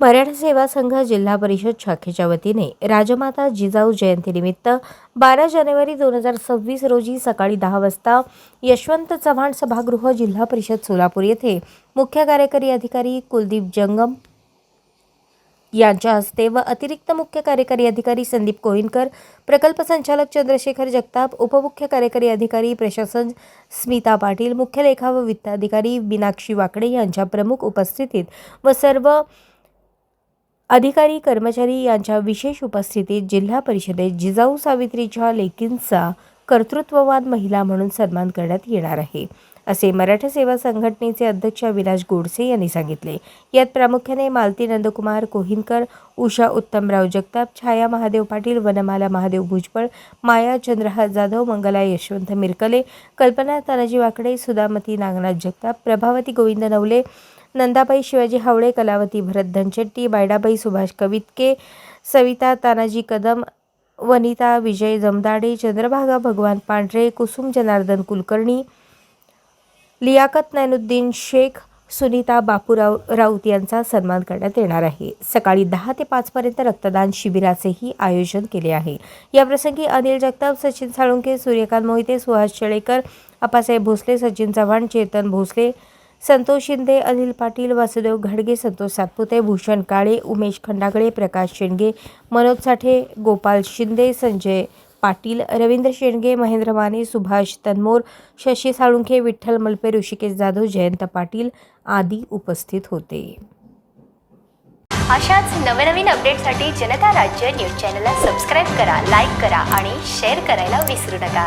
मराठा सेवा संघ जिल्हा परिषद शाखेच्या वतीने राजमाता जिजाऊ जयंतीनिमित्त बारा जानेवारी दोन हजार सव्वीस रोजी सकाळी दहा वाजता यशवंत चव्हाण सभागृह जिल्हा परिषद सोलापूर येथे मुख्य कार्यकारी अधिकारी कुलदीप जंगम यांच्या हस्ते व अतिरिक्त मुख्य कार्यकारी अधिकारी संदीप कोहिनकर प्रकल्प संचालक चंद्रशेखर जगताप उपमुख्य कार्यकारी अधिकारी प्रशासन स्मिता पाटील मुख्य लेखा व वित्त अधिकारी मीनाक्षी वाकडे यांच्या प्रमुख उपस्थितीत व सर्व अधिकारी कर्मचारी यांच्या विशेष उपस्थितीत जिल्हा परिषदेत जिजाऊ सावित्रीच्या लेकींचा कर्तृत्ववान महिला म्हणून सन्मान करण्यात येणार आहे. असे मराठा सेवा संघटनेचे अध्यक्ष अविनाश गोडसे यांनी सांगितले. यात प्रामुख्याने मालती नंदकुमार कोहिनकर उषा उत्तमराव जगताप छाया महादेव पाटील वनमाला महादेव भुजबळ माया चंद्रहार जाधव मंगला यशवंत मिरकले कल्पना तानाजी वाकडे सुदामती नागनाथ जगताप प्रभावती गोविंद नवले नंदाबाई शिवाजी हावळे कलावती भरत धनशेट्टी बायडाबाई सुभाष कवितके सविता तानाजी कदम वनिता विजय जमदाडे चंद्रभागा भगवान पांढरे कुसुम जनार्दन कुलकर्णी लियाकत नैनुद्दीन शेख सुनीता बापूराव राऊत यांचा सन्मान करण्यात येणार आहे. सकाळी दहा ते पाचपर्यंत रक्तदान शिबिराचेही आयोजन केले आहे. याप्रसंगी अनिल जगताप सचिन साळुंके सूर्यकांत मोहिते सुहास शेळेकर अप्पासाहेब भोसले सचिन चव्हाण चेतन भोसले संतोष शिंदे अनिल पाटील वासुदेव घडगे संतोष सातपुते भूषण काळे उमेश खंडागळे प्रकाश शेंडगे मनोज साठे गोपाल शिंदे संजय पाटील रवींद्र शेंडगे महेंद्र माने सुभाष तन्मोर शशी साळुंखे विठ्ठल मलपे ऋषिकेश जाधव जयंत पाटील आदी उपस्थित होते. अशाच नवनवीन अपडेटसाठी जनता राज्य न्यूज चॅनलला सबस्क्राईब करा लाईक करा आणि शेअर करायला विसरू नका.